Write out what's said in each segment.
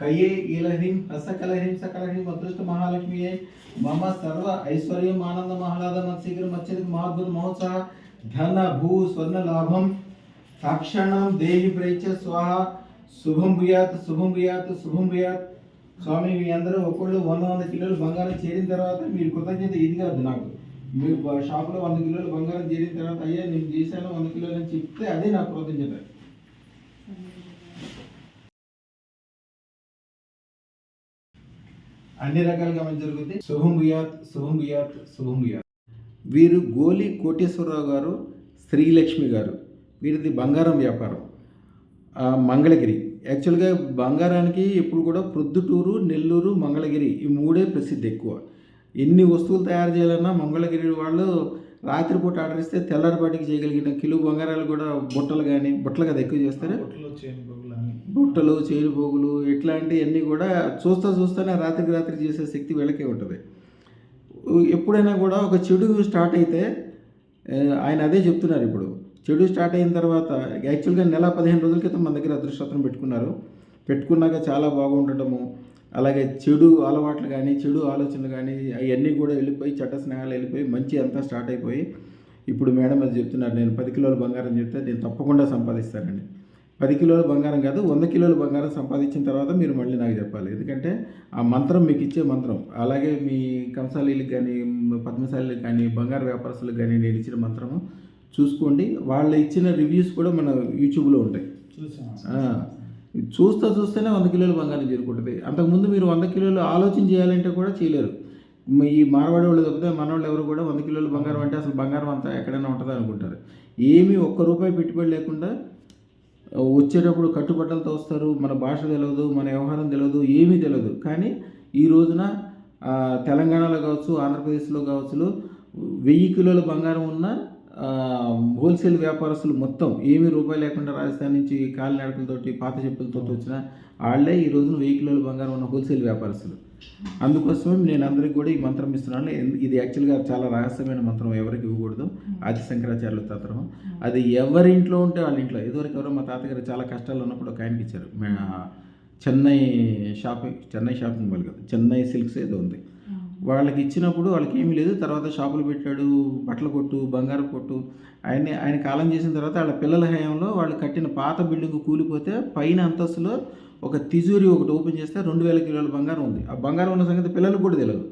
కయ్యే ఈలహ్రీం హస్తకలహ్రీం సకలహ్రీం అదృష్ట మహాలక్ష్మియే. మమ సర్వ ఐశ్వర్యం ఆనంద మహాలాద మత్శీఘ్రం మత్స్యదిక్ మహాద్భుత మహోత్సవ ధన భూ స్వర్ణ లాభం. సాక్షాణం దేహి ప్రైచ స్వాహ. శుభం భూయాత్ శుభం భూయాత్ శుభం భూయాత్. స్వామి మీ అందరూ ఒక్కళ్ళు వంద వంద కిలోలు బంగారం చేరిన తర్వాత మీరు కృతజ్ఞత ఇది కాదు నాకు. మీరు షాప్లో షాపులో వంద కిలోలు బంగారం చేరిన తర్వాత అయ్యా నేను చేశాను వంద కిలోలు అని చెప్తే అదే నాకు కృతజ్ఞత. అన్ని రకాలుగా మంచి జరుగుతుంది శుభం భూయాత్ శుభం భూయాత్ శుభం భూయాత్. వీరు గోలి కోటేశ్వరరావు గారు శ్రీలక్ష్మి గారు. వీరిది బంగారం వ్యాపారం. మంగళగిరి. యాక్చువల్గా బంగారానికి ఎప్పుడు కూడా ప్రొద్దుటూరు నెల్లూరు మంగళగిరి ఈ మూడే ప్రసిద్ధి ఎక్కువ. ఎన్ని వస్తువులు తయారు చేయాలన్నా మంగళగిరి వాళ్ళు రాత్రిపూట ఆర్డర్ ఇస్తే తెల్లారిపాటికి చేయగలిగిన కిలో బంగారాలు కూడా బుట్టలు కానీ బుట్టలు కదా ఎక్కువ చేస్తారు? బొట్టలు చేరు పోగులు ఇట్లాంటివన్నీ కూడా చూస్తా చూస్తానే రాత్రికి రాత్రి చేసే శక్తి వీళ్ళకే ఉంటుంది. ఎప్పుడైనా కూడా ఒక చెడు స్టార్ట్ అయితే ఆయన అదే చెప్తున్నారు ఇప్పుడు. చెడు స్టార్ట్ అయిన తర్వాత యాక్చువల్గా నెల పదిహేను రోజుల క్రితం మన దగ్గర అదృష్టం పెట్టుకున్నారు. పెట్టుకున్నాక చాలా బాగుండటము. అలాగే చెడు అలవాట్లు కానీ చెడు ఆలోచనలు కానీ అవన్నీ కూడా వెళ్ళిపోయి చట్ట స్నేహాలు వెళ్ళిపోయి మంచి అంతా స్టార్ట్ అయిపోయి ఇప్పుడు మేడం అది చెప్తున్నారు నేను పది కిలోల బంగారం చెప్తే నేను తప్పకుండా సంపాదిస్తానండి. పది కిలోల బంగారం కాదు వంద కిలోల బంగారం సంపాదించిన తర్వాత మీరు మళ్ళీ నాకు చెప్పాలి. ఎందుకంటే ఆ మంత్రం మీకు ఇచ్చే మంత్రం అలాగే మీ కంసాలీలకు కానీ పద్మశాలీలకు కానీ బంగారు వ్యాపారస్తులకు కానీ నేను ఇచ్చిన మంత్రము చూసుకోండి. వాళ్ళు ఇచ్చిన రివ్యూస్ కూడా మన యూట్యూబ్లో ఉంటాయి. చూస్తూ చూస్తేనే వంద కిలోల బంగారం చేరుకుంటుంది. అంతకుముందు మీరు వంద కిలోలు ఆలోచన చేయాలంటే కూడా చేయలేరు. ఈ మార్వాడి వాళ్ళు తప్పితే మనవాళ్ళు ఎవరు కూడా వంద కిలోలు బంగారం అంటే అసలు బంగారం అంతా ఎక్కడైనా ఉంటుందా అనుకుంటారు. ఏమీ ఒక్క రూపాయి పెట్టుబడి లేకుండా వచ్చేటప్పుడు కట్టుబట్టలతో వస్తారు మన భాష తెలియదు మన వ్యవహారం తెలియదు ఏమీ తెలియదు కానీ ఈ రోజున తెలంగాణలో కావచ్చు ఆంధ్రప్రదేశ్లో కావచ్చు వెయ్యి కిలోల బంగారం ఉన్న హోల్సేల్ వ్యాపారస్తులు మొత్తం ఏమీ రూపాయి లేకుండా రాజస్థాన్ నుంచి కాలినడకలతోటి పాత చెప్పులతో వచ్చిన వాళ్ళే ఈ రోజున వెయ్యి కిలోల బంగారం ఉన్న హోల్సేల్ వ్యాపారస్తులు. అందుకోసమే నేను అందరికి కూడా ఈ మంత్రం ఇస్తున్నాను. ఇది యాక్చువల్గా చాలా రహస్యమైన మంత్రం ఎవరికి ఇవ్వకూడదు. ఆది శంకరాచార్యుల తంత్రం అది ఎవరి ఇంట్లో ఉంటే వాళ్ళ ఇంట్లో. ఇదివరకు ఎవరో మా తాతగారు చాలా కష్టాలు ఉన్నప్పుడు ఒక ఆయనకి ఇచ్చారు. Chennai shopping Chennai shopping mall కదా చెన్నై సిల్క్స్ ఏదో ఉంది. వాళ్ళకి ఇచ్చినప్పుడు వాళ్ళకి ఏమీ లేదు. తర్వాత షాపులు పెట్టాడు బట్టల కొట్టు బంగారు కొట్టు ఆయన ఆయన కాలం చేసిన తర్వాత వాళ్ళ పిల్లల హయాంలో వాళ్ళు కట్టిన పాత బిల్డింగ్ కూలిపోతే పైన అంతస్తులో ఒక తిజూరి ఒకటి ఓపెన్ చేస్తే రెండు వేల కిలోల బంగారం ఉంది. ఆ బంగారం ఉన్న సంగతి పిల్లలకు కూడా తెలియదు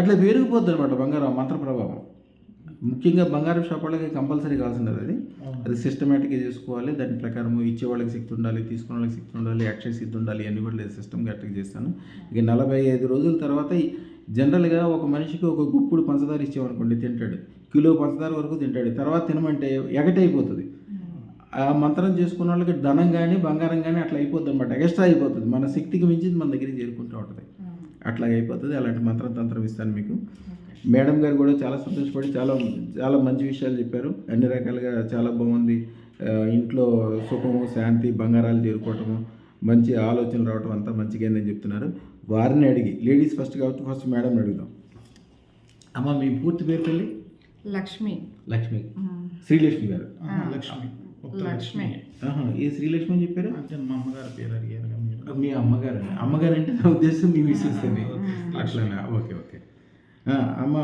అట్లా పెరిగిపోద్ది అనమాట బంగారం మంత్ర ప్రభావం. ముఖ్యంగా బంగారం షాప్ వాళ్ళకి కంపల్సరీ కావాల్సింది అది. అది సిస్టమేటిక్గా చేసుకోవాలి. దాని ప్రకారం ఇచ్చే వాళ్ళకి శక్తి ఉండాలి తీసుకునే వాళ్ళకి శక్తి ఉండాలి యాక్షన్ సిద్ధి ఉండాలి అన్ని కూడా లేదు. సిస్టమ్ కరెక్ట్గా చేస్తాను. ఇక నలభై ఐదు రోజుల తర్వాత జనరల్గా ఒక మనిషికి ఒక గుప్పుడు పంచదార ఇచ్చామనుకోండి తింటాడు. కిలో పంచదార వరకు తింటాడు. తర్వాత తినమంటే ఎగటైపోతుంది. ఆ మంత్రం చేసుకున్న వాళ్ళకి ధనం కానీ బంగారం కానీ అట్లా అయిపోద్ది అనమాట ఎక్స్ట్రా అయిపోతుంది. మన శక్తికి మించి మన దగ్గరికి చేరుకుంటూ ఉంటుంది. అట్లా అయిపోతుంది. అలాంటి మంత్రం తంత్రం ఇస్తాను మీకు. మేడం గారు కూడా చాలా సంతోషపడి చాలా చాలా మంచి విషయాలు చెప్పారు. అన్ని రకాలుగా చాలా బాగుంది. ఇంట్లో సుఖము శాంతి బంగారాలు చేరుకోవటము మంచి ఆలోచనలు రావటం అంతా మంచిగా అయిందని చెప్తున్నారు. వారిని అడిగి లేడీస్ ఫస్ట్ కాబట్టి ఫస్ట్ మేడం అడుగుదాం. అమ్మ మీ పూర్తి పేరు పెళ్ళి లక్ష్మి. లక్ష్మి. శ్రీలక్ష్మి గారు. లక్ష్మి. లక్ష్మి. ఏ శ్రీలక్ష్మి అని చెప్పారు? అంటే మా అమ్మగారి పేరు. మీ అమ్మగారు అమ్మగారు అంటే నా ఉద్దేశం మీ మిస్సెస్ అని అట్లానా? Okay okay. అమ్మ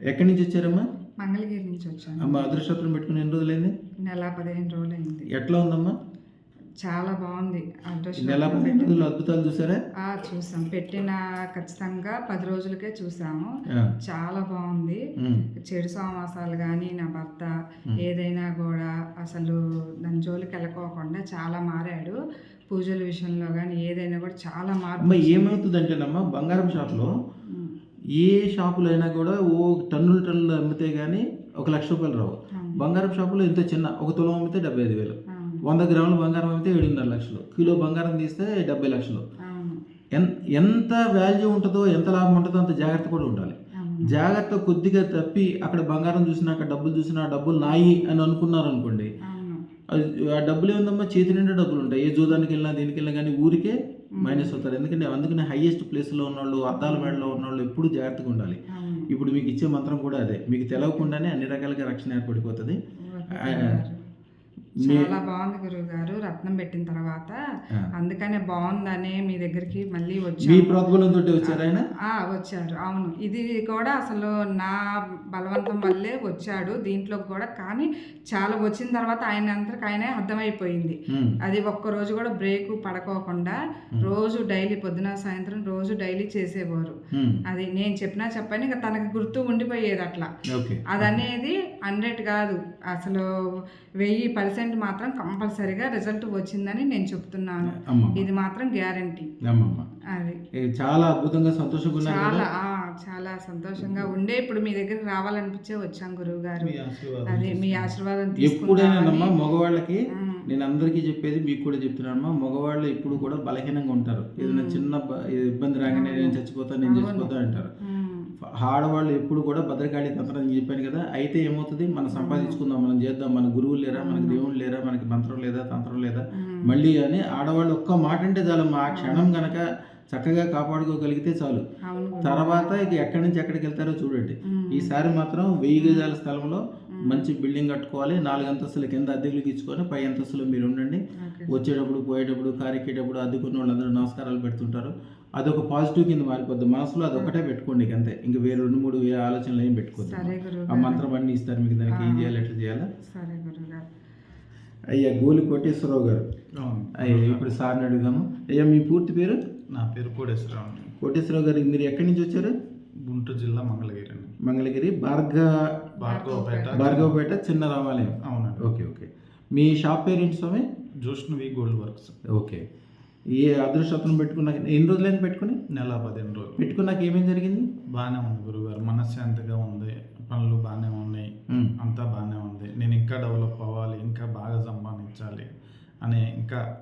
ఎక్కడి నుంచి వచ్చారమ్మా? మంగళగిరి నుంచి వచ్చాను. అమ్మ అదృష్టం పెట్టుకుని ఎన్ని రోజులైంది? నెల పదిహేను రోజులు అయింది ఎట్లా ఉందమ్మా? చాలా బాగుంది అద్భుతాలు చూసారా? చూసాం. పెట్టిన ఖచ్చితంగా పది రోజులకే చూసాము. చాలా బాగుంది. చెడు సమాసాలు కానీ నా భర్త ఏదైనా కూడా అసలు దాని జోలికి వెళ్ళకోకుండా చాలా మారాడు. పూజల విషయంలో కానీ ఏదైనా కూడా చాలా మార్పు అమ్మ ఏమవుతుందంటేనమ్మా బంగారం షాప్లో ఏ షాపులో అయినా కూడా ఓ టన్నులు టన్నులు అమ్మితే కానీ ఒక లక్ష రూపాయలు రావు. బంగారం షాపులో ఇంత చిన్న ఒక తులం అమ్మితే డెబ్బై ఐదు వేలు. వంద గ్రాముల బంగారం అమ్మితే ఏడున్నర లక్షలు. కిలో బంగారం తీస్తే డెబ్బై లక్షలు. ఎంత వాల్యూ ఉంటుందో ఎంత లాభం ఉంటుందో అంత జాగ్రత్త కూడా ఉండాలి. జాగ్రత్త కొద్దిగా తప్పి అక్కడ బంగారం చూసినా అక్కడ డబ్బులు చూసినా డబ్బులు నాయి అని అనుకున్నారు అనుకోండి ఆ డబ్బులు ఏముందమ్మా? చేతి నిండా డబ్బులు ఉంటాయి. ఏ జూదానికి వెళ్ళినా దేనికి వెళ్ళినా కానీ ఊరికే మైనస్ అవుతారు. ఎందుకంటే అందుకనే హైయెస్ట్ ప్లేస్లో ఉన్నవాళ్ళు అద్దాల మేడలో ఉన్నవాళ్ళు ఎప్పుడు జాగ్రత్తగా ఉండాలి. ఇప్పుడు మీకు ఇచ్చే మంత్రం కూడా అదే. మీకు తెలవకుండానే అన్ని రకాలుగా రక్షణ ఏర్పడిపోతుంది. చాలా బాగుంది గురువు గారు రత్నం పెట్టిన తర్వాత. అందుకనే బాగుందనే మీ దగ్గరికి మళ్ళీ వచ్చారు వచ్చారు. అవును. ఇది కూడా అసలు నా బలవంతం వల్లే వచ్చాడు దీంట్లో కూడా. కానీ చాలా వచ్చిన తర్వాత ఆయన అంతకు ఆయనే అర్థమైపోయింది. అది ఒక్క రోజు కూడా బ్రేక్ పడుకోకుండా రోజు డైలీ పొద్దున సాయంత్రం రోజు డైలీ చేసేవారు. అది నేను చెప్పినా చెప్పని ఇంకా తనకి గుర్తు ఉండిపోయేది అట్లా. అదనేది హండ్రెడ్ కాదు. అసలు వెయ్యి పర్సెంట్ మాత్రం కంపల్సరీగా రిజల్ట్ వచ్చిందని నేను చెప్తున్నాను. ఇది మాత్రం గ్యారంటీ. అది. చాలా అద్భుతంగా సంతోషంగా చాలా చాలా సంతోషంగా ఉండే. ఇప్పుడు మీ దగ్గరికి రావాలనిపించే వచ్చాం గురువు గారు అది మీ ఆశీర్వాదం తీసుకుంటామని మగవాళ్ళకి నేను అందరికీ చెప్పేది మీకు కూడా చెప్తున్నానమ్మా మగవాళ్ళు ఎప్పుడు కూడా బలహీనంగా ఉంటారు. ఏదైనా చిన్న ఇబ్బంది రాగానే నేను చచ్చిపోతాను నేను చచ్చిపోతాను అంటారు. ఆడవాళ్ళు ఎప్పుడు కూడా భద్రకాళి తంత్రం అని చెప్పాను కదా అయితే ఏమవుతుంది? మనం సంపాదించుకుందాం మనం చేద్దాం మన గురువులు లేరా మనకి దేవుళ్ళు లేరా మనకి మంత్రం లేదా తంత్రం లేదా. మళ్ళీ అని ఆడవాళ్ళు ఒక్క మాట అంటే చాలు ఆ క్షణం గనక చక్కగా కాపాడుకోగలిగితే చాలు. తర్వాత ఇక ఎక్కడి నుంచి ఎక్కడికి వెళ్తారో చూడండి. ఈసారి మాత్రం వెయ్యి గజాల స్థలంలో మంచి బిల్డింగ్ కట్టుకోవాలి నాలుగు అంతస్తుల కింద అద్దెకులకు ఇచ్చుకొని పై అంతస్తులో మీరు ఉండండి. వచ్చేటప్పుడు పోయేటప్పుడు కారు ఎక్కేటప్పుడు అద్దెకున్న వాళ్ళందరూ నమస్కారాలు పెడుతుంటారు. అదొక పాజిటివ్ కింద మారిపోద్ది. మనసులో అదొకటే పెట్టుకోండి ఇక అంతే. ఇంక వేరే రెండు మూడు వేరే ఆలోచనలు ఏం పెట్టుకోవద్దు ఆ మంత్రం అన్ని ఇస్తారు మీకు దానికి ఏం చేయాలి ఎట్లా చేయాలా? సరే గురువు గారు. అయ్యా గోలి కోటేశ్వరరావు గారు. అయ్యా ఇప్పుడు సార్ని అడుగుదాము. అయ్యా మీ పూర్తి పేరు? నా పేరు కోడేశ్వరరావు కోటేశ్వరరావు గారు మీరు ఎక్కడి నుంచి వచ్చారు? గుంటూరు జిల్లా మంగళగిరి మంగళగిరి భార్గ భార్గవపేట. భార్గవపేట చిన్న రామాలయం అవునండి. Okay okay. మీ షాప్ పేరు ఏంటి స్వామి? Joshnavi gold works. ఓకే. ఏ అదృష్టం పెట్టుకున్నాక ఎన్ని రోజులైనా పెట్టుకుని? నెల పదిహేను రోజులు. పెట్టుకున్నాక ఏమేం జరిగింది? బాగానే ఉంది గురుగారు. మనశ్శాంతిగా ఉంది. పనులు బాగానే ఉన్నాయి. అంతా బాగానే ఉంది. నేను ఇంకా డెవలప్ అవ్వాలి ఇంకా బాగా సంపాదించాలి అనే ఇంకా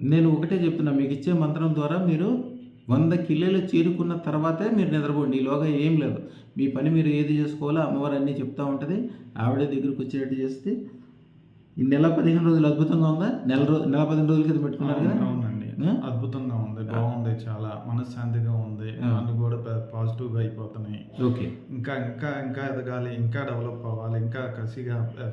నేను ఒకటే చెప్తున్నా. మీకు ఇచ్చే మంత్రం ద్వారా మీరు వంద కిలోలు చేరుకున్న తర్వాతే మీరు నిద్రపోండి. ఈలోగా ఏం లేదు. మీ పని మీరు ఏది చేసుకోవాలో అమ్మవారు అన్నీ చెప్తా ఉంటుంది. ఆవిడే దగ్గరికి వచ్చేటట్టు చేస్తే ఈ నెల పదిహేను రోజులు అద్భుతంగా ఉందా? నెల రోజు నెల పదిహేను రోజుల కింద పెట్టుకున్నారు కదా? అవునండి? అద్భుతంగా ఉంది. బాగుంది చాలా. మనశ్శాంతిగా ఉంది. అన్ని కూడా పాజిటివ్గా అయిపోతున్నాయి. ఓకే. ఇంకా ఇంకా ఇంకా ఎదగాలి. ఇంకా డెవలప్ అవ్వాలి. ఇంకా కసిగా ఆ,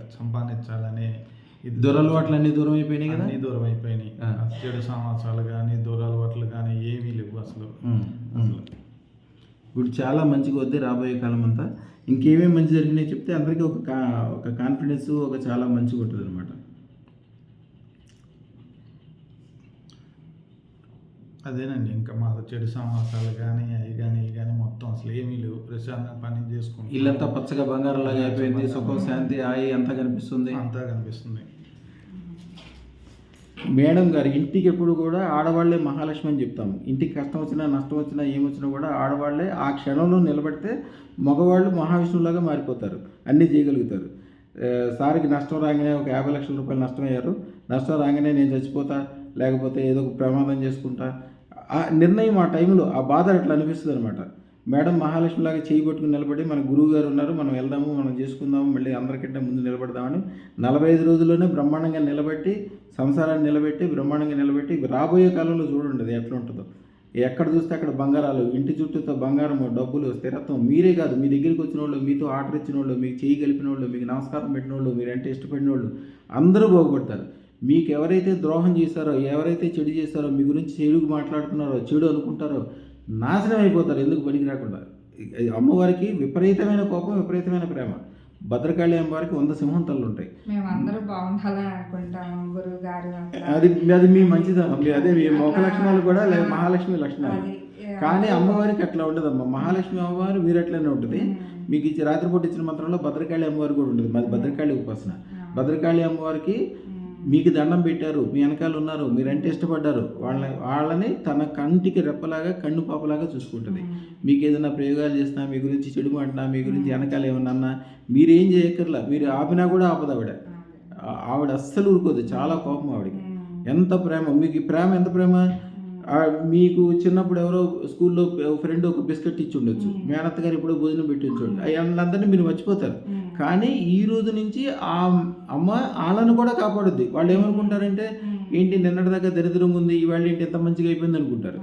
సంపాదించాలని ఇది దురలవాట్లు దూరం అయిపోయినాయి కదా? అన్ని దూరం అయిపోయినాయి. చెడు సమాసాలు కానీ దూరాలవాట్లు కానీ ఏమీ లేవు అసలు. ఇప్పుడు చాలా మంచిగా వద్ది రాబోయే కాలం అంతా ఇంకేమేమి మంచి జరిగినాయి చెప్తే అందరికీ ఒక కా ఒక కాన్ఫిడెన్స్ ఒక చాలా మంచిగా ఉంటుంది అనమాట అదేనండి ఇంకా మా చెడు సమాసాలు కానీ అవి కానీ ఇవి కానీ మొత్తం అసలు ఏమీ లేవు. ప్రశాంతంగా పని చేసుకుంటాం ఇల్లంతా పచ్చగా బంగారంలాగా అయిపోయింది సుఖం శాంతి ఆయి అంతా కనిపిస్తుంది. అంతా కనిపిస్తుంది. మేడం గారు ఇంటికి ఎప్పుడు కూడా ఆడవాళ్ళే మహాలక్ష్మి అని చెప్తాము. ఇంటికి కష్టం వచ్చినా నష్టం వచ్చినా ఏమొచ్చినా కూడా ఆడవాళ్ళే ఆ క్షణంలో నిలబడితే మగవాళ్ళు మహావిష్ణువులాగా మారిపోతారు అన్నీ చేయగలుగుతారు. సార్కి నష్టం రాగానే ఒక యాభై లక్షల రూపాయలు నష్టం అయ్యారు నష్టం రాగానే నేను చచ్చిపోతా లేకపోతే ఏదో ఒక ప్రమాదం చేసుకుంటా ఆ నిర్ణయం ఆ టైంలో ఆ బాధ అట్లా అనిపిస్తుంది అనమాట మేడం మహాలక్ష్మిలాగా చేయగొట్టుకుని నిలబడి మన గురువు గారు ఉన్నారు మనం వెళ్దాము మనం చేసుకుందాము మళ్ళీ అందరికంటే ముందు నిలబడదామని నలభై ఐదు రోజుల్లోనే బ్రహ్మాండంగా నిలబెట్టి సంసారాన్ని నిలబెట్టి బ్రహ్మాండంగా నిలబెట్టి రాబోయే కాలంలో చూడండి అది ఎట్లా ఉంటుందో. ఎక్కడ చూస్తే అక్కడ బంగారాలు ఇంటి చుట్టూతో బంగారము డబ్బులు స్థిరత్వం మీరే కాదు. మీ దగ్గరికి వచ్చిన వాళ్ళు మీతో ఆర్డర్ ఇచ్చిన వాళ్ళు మీకు చేయి కలిపిన వాళ్ళు మీకు నమస్కారం పెట్టిన వాళ్ళు మీరంటే ఇష్టపడిన వాళ్ళు అందరూ బాగుపడతారు. మీకు ఎవరైతే ద్రోహం చేశారో ఎవరైతే చెడు చేశారో మీ గురించి చెడుకు మాట్లాడుతున్నారో చెడు అనుకుంటారో నాశనం అయిపోతారు ఎందుకు పనికి రాకుండా? అమ్మవారికి విపరీతమైన కోపం విపరీతమైన ప్రేమ. భద్రకాళి అమ్మవారికి వంద సింహం తల్లు ఉంటాయి. అది అది మీ మంచిదనం అదే మీ మొక్క లక్షణాలు కూడా లే- మహాలక్ష్మి లక్షణాలు. కానీ అమ్మవారికి అట్లా ఉండదమ్మా. మహాలక్ష్మి అమ్మవారు మీరు అట్లనే ఉంటుంది మీకు ఇచ్చి రాత్రిపూట ఇచ్చిన మంత్రంలో భద్రకాళి అమ్మవారు కూడా ఉంటుంది. మాది భద్రకాళి ఉపాసన. భద్రకాళి అమ్మవారికి మీకు దండం పెట్టారు మీ వెనకాల ఉన్నారు మీరంటే ఇష్టపడ్డారు వాళ్ళ వాళ్ళని తన కంటికి రెప్పలాగా కన్ను పాపలాగా చూసుకుంటుంది. మీకు ఏదైనా ప్రయోగాలు చేసినా మీ గురించి చెడు మాటినా మీ గురించి వెనకాల ఏమన్నా మీరేం చేయక్కర్లా మీరు ఆపినా కూడా ఆపదు ఆవిడ. ఆవిడ అస్సలు ఊరుకోదు చాలా కోపం ఆవిడకి. ఎంత ప్రేమ మీకు ఈ ప్రేమ ఎంత ప్రేమ? ఆ, మీకు చిన్నప్పుడు ఎవరో స్కూల్లో ఫ్రెండ్ ఒక బిస్కెట్ ఇచ్చి ఉండొచ్చు. మేనత్త గారు ఎప్పుడో భోజనం పెట్టి ఉంచండి వాళ్ళందరినీ మీరు మర్చిపోతారు. కానీ ఈ రోజు నుంచి ఆ అమ్మ వాళ్ళను కూడా కాపాడుద్ది. వాళ్ళు ఏమనుకుంటారంటే ఏంటి నిన్నటిదాకా దరిద్రం ఉంది ఇవాళ ఏంటి ఎంత మంచిగా అయిపోయింది అనుకుంటారు.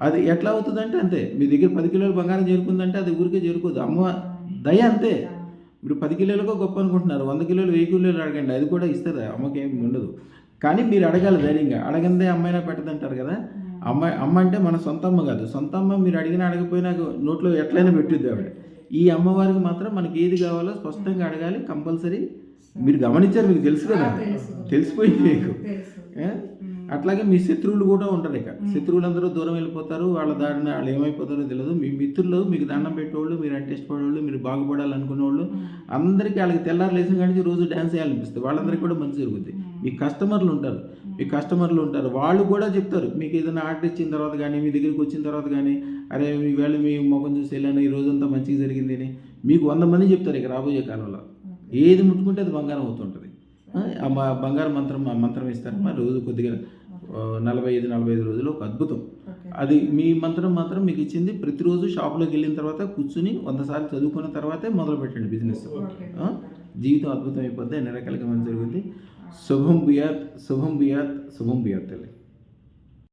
అది ఎట్లా అవుతుందంటే అంతే. మీ దగ్గర పది కిలోలు బంగారం చేరుకుందంటే అది ఊరికే చేరుకోదు. అమ్మ దయ అంతే. ఇప్పుడు పది కిలోలకు గొప్ప అనుకుంటున్నారు. వంద కిలోలు వెయ్యి కిలోలు అడగండి. అది కూడా ఇస్తుంది? అమ్మకి ఏమి ఉండదు. కానీ మీరు అడగాలి ధైర్యంగా. అడగందే అమ్మాయినా పెట్టదంటారు కదా. అమ్మాయి అమ్మ అంటే మన సొంత అమ్మ కాదు. సొంత అమ్మ మీరు అడిగినా అడగపోయినా నోట్లో ఎట్లయినా పెట్టుద్ది ఆవిడ. ఈ అమ్మవారికి మాత్రం మనకి ఏది కావాలో స్పష్టంగా అడగాలి కంపల్సరీ. మీరు గమనించారు మీకు తెలుసు కదా? తెలిసిపోయింది మీకు? అట్లాగే మీ శత్రువులు కూడా ఉంటారు ఇక. శత్రువులందరూ దూరం వెళ్ళిపోతారు వాళ్ళ దారిన వాళ్ళు ఏమైపోతారో తెలియదు మీ మిత్రులు మీకు దండం పెట్టేవాళ్ళు మీరు అంటే ఇష్టపడేవాళ్ళు మీరు బాగుపడాలనుకునే వాళ్ళు అందరికీ వాళ్ళకి తెల్లారు లేచిన కానీ రోజు డ్యాన్స్ చేయాలనిపిస్తుంది వాళ్ళందరికీ కూడా మంచి జరుగుతుంది మీ కస్టమర్లు ఉంటారు. మీ కస్టమర్లు ఉంటారు. వాళ్ళు కూడా చెప్తారు మీకు ఏదైనా ఆర్డర్ ఇచ్చిన తర్వాత కానీ మీ దగ్గరికి వచ్చిన తర్వాత కానీ అరే మీ వేళ మీ ముఖం చూసి వెళ్ళాను ఈ రోజంతా మంచిగా జరిగింది అని మీకు వంద మంది చెప్తారు ఇక రాబోయే కాలంలో. ఏది ముట్టుకుంటే అది బంగారం అవుతుంటుంది. ఆ, బంగారు మంత్రం ఆ మంత్రం ఇస్తారు. మా రోజు కొద్దిగా నలభై ఐదు నలభై ఐదు రోజులు ఒక అద్భుతం. అది మీ మంత్రం మాత్రం మీకు ఇచ్చింది ప్రతిరోజు షాప్లోకి వెళ్ళిన తర్వాత కూర్చుని వంద సార్లు చదువుకున్న తర్వాతే మొదలు పెట్టండి బిజినెస్? జీవితం అద్భుతం అయిపోద్ది అన్ని రకాలుగా మంచి జరుగుతుంది శుభం బియాత్ శుభం బియాత్ శుభం బియాత్ తల్లి